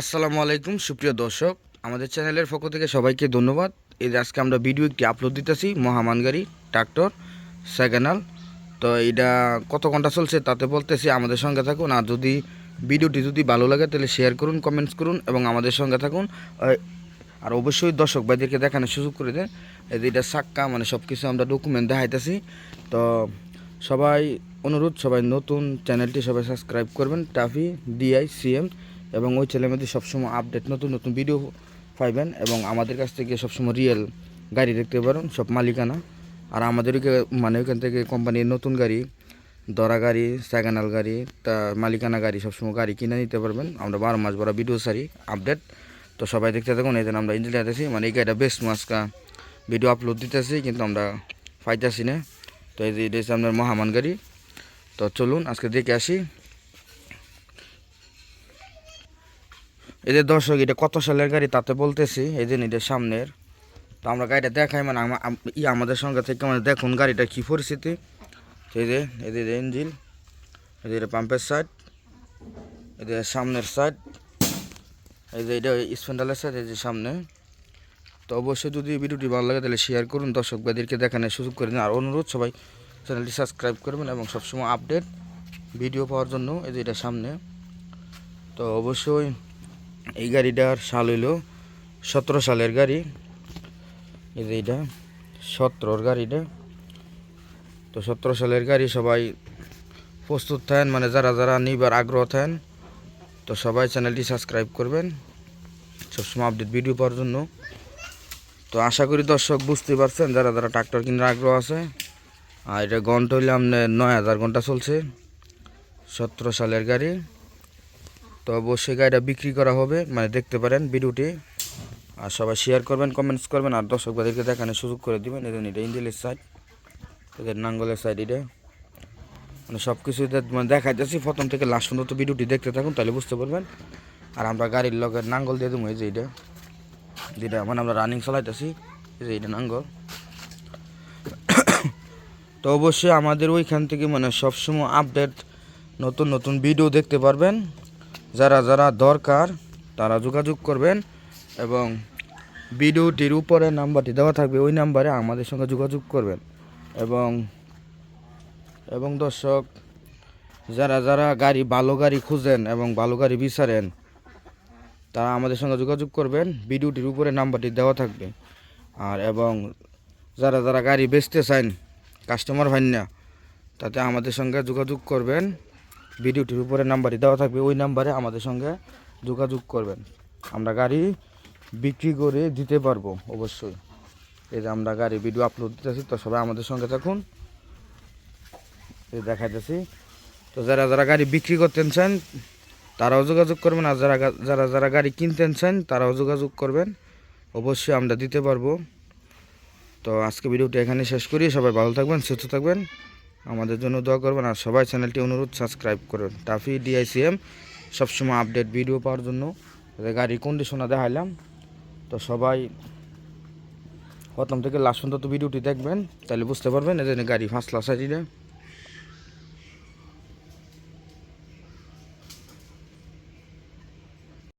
আসসালামু আলাইকুম, সুপ্রিয় দর্শক। আমাদের চ্যানেলের পক্ষ থেকে সবাইকে ধন্যবাদ। এই আজকে আমরা ভিডিও একটি আপলোড দিতেছি, মহামান গাড়ি ট্রাক্টর সেকেন্ডাল তো এটা কত ঘণ্টা চলছে তাতে বলতেছি, আমাদের সঙ্গে থাকুন। আর যদি ভিডিওটি যদি ভালো লাগে, তাহলে শেয়ার করুন কমেন্টস করুন এবং আমাদের সঙ্গে থাকুন। আর অবশ্যই দর্শক ভাইদেরকে দেখানোর সুযোগ করে দেন। এটা সাক্কা মানে সব কিছু আমরা ডকুমেন্ট দেখাইতেছি। তো সবাই অনুরোধ, সবাই নতুন, চ্যানেলটি সবাই সাবস্ক্রাইব করবেন। টাফি ডিআই সিএম এবং ওই চ্যানেলের মধ্যে সবসময় আপডেট নতুন নতুন ভিডিও পাইবেন এবং আমাদের কাছ থেকে সবসময় রিয়েল গাড়ি দেখতে পারেন সব মালিকানা আর আমাদের মানে ওইখান থেকে কোম্পানির নতুন গাড়ি দরা গাড়ি সেকেন্ডাল গাড়ি তা মালিকানা গাড়ি সবসময় গাড়ি কিনে নিতে পারবেন আমরা বারো মাস বড় ভিডিও সারি আপডেট তো সবাই দেখতে থাকুন এই আমরা ইঞ্জিনিয়ার আছি মানে এই গাড়িটা বেস্ট মাসকা ভিডিও আপলোড দিতেছি কিন্তু আমরা পাইতেছি না তো এই যে এটা আপনার মহামান গাড়ি তো চলুন আজকে দেখে আসি এই যে দর্শক, এটা কত সালের গাড়ি তাতে বলতেছি, এই যে এটা সামনের। তো আমরা গাড়িটা দেখাই মানে ই আমাদের সঙ্গে থেকে মানে দেখুন গাড়িটা কী পরিস্থিতি। এই যে এই যে ইঞ্জিন এই যে এটা পাম্পের সাইড এই যে সামনের সাইড এই যে এটা স্পেন্ডালের সাইড এই যে সামনে। তো অবশ্যই যদি ভিডিওটি ভালো লাগে তাহলে শেয়ার করুন, দর্শক ভাইদেরকে দেখানোর সুযোগ করে দিন। আর অনুরোধ সবাই চ্যানেলটি সাবস্ক্রাইব করবেন এবং সবসময় আপডেট ভিডিও পাওয়ার জন্য এই যে এটা সামনে। তো অবশ্যই এই গাড়িটার সাল হইল সতেরো সালের গাড়ি। এই যে এটা সতেরোর গাড়িটা। তো সতেরো সালের গাড়ি সবাই প্রস্তুত থাকেন মানে যারা যারা নিবার আগ্রহ থাকেন, তো সবাই চ্যানেলটি সাবস্ক্রাইব করবেন। সবসময় আপডেট ভিডিও পাওয়ার জন্য। তো আশা করি দর্শক বুঝতে পারছেন, যারা যারা ট্রাক্টর কিনার আগ্রহ আছে। আর এটা ঘণ্টা হইলে আপনার নয় হাজার ঘণ্টা চলছে। সতেরো সালের গাড়ি। তো অবশ্যই গাড়িটা বিক্রি করা হবে। মানে দেখতে পারেন ভিডিওটি। আর সবাই শেয়ার করবেন কমেন্টস করবেন, আর দর্শক ভাইদেরকে দেখানোর সুযোগ করে দিবেন। এদের এটা ইঞ্জিলের সাইড এদের নাঙ্গলের সাইড এটা। মানে সব কিছু মানে দেখাইতেছি। প্রথম থেকে লাস্ট পর্যন্ত ভিডিওটি দেখতে থাকুন, তাহলে বুঝতে পারবেন। আর আমরা গাড়ির লগের নাঙ্গল দিয়ে দেবো, এই যে এটা। যেটা মানে আমরা রানিং চালাইতেছি, এই যে এটা নাঙ্গল। তো অবশ্যই আমাদের ওইখান থেকে মানে সবসময় আপডেট নতুন নতুন ভিডিও দেখতে পারবেন। যারা যারা দরকার, তারা যোগাযোগ করবেন এবং ভিডিওটির উপরে নাম্বারটি দেওয়া থাকবে, ওই নাম্বারে আমাদের সঙ্গে যোগাযোগ করবেন। এবং এবং দর্শক, যারা যারা গাড়ি, ভালো গাড়ি খুঁজেন এবং ভালো গাড়ি বিচারেন, তারা আমাদের সঙ্গে যোগাযোগ করবেন ভিডিওটির উপরে নাম্বারটি দেওয়া থাকবে। আর এবং যারা যারা গাড়ি বেচতে চান, কাস্টমার হয় না, তাতে আমাদের সঙ্গে যোগাযোগ করবেন। ভিডিওটির উপরে নাম্বারই দেওয়া থাকবে, ওই নাম্বারে আমাদের সঙ্গে যোগাযোগ করবেন। আমরা গাড়ি বিক্রি করে দিতে পারব, অবশ্যই। এই যে আমরা গাড়ি ভিডিও আপলোড দিতেছি, তো সবাই আমাদের সঙ্গে থাকুন। এই দেখাইতেছি। তো যারা যারা গাড়ি বিক্রি করতেন চান, তারাও যোগাযোগ করবেন। আর যারা যারা যারা গাড়ি কিনতেন চান, তারাও যোগাযোগ করবেন। অবশ্যই আমরা দিতে পারব। তো আজকে ভিডিওটি এখানে শেষ করি। সবাই ভালো থাকবেন, সুস্থ থাকবেন। আমাদের জন্য দোয়া করবেন আর সবাই চ্যানেলটি অনুরোধ সাবস্ক্রাইব করুন টাফি ডিআইসিএম, সবসময় আপডেট ভিডিও পাওয়ার জন্য। গাড়ি কন্ডিশনে দেখাইলাম। তো সবাই প্রথম থেকে লাস্ট পর্যন্ত ভিডিওটি দেখবেন, তাহলে বুঝতে পারবেন এদের গাড়ি ফাঁসলা সাইডে।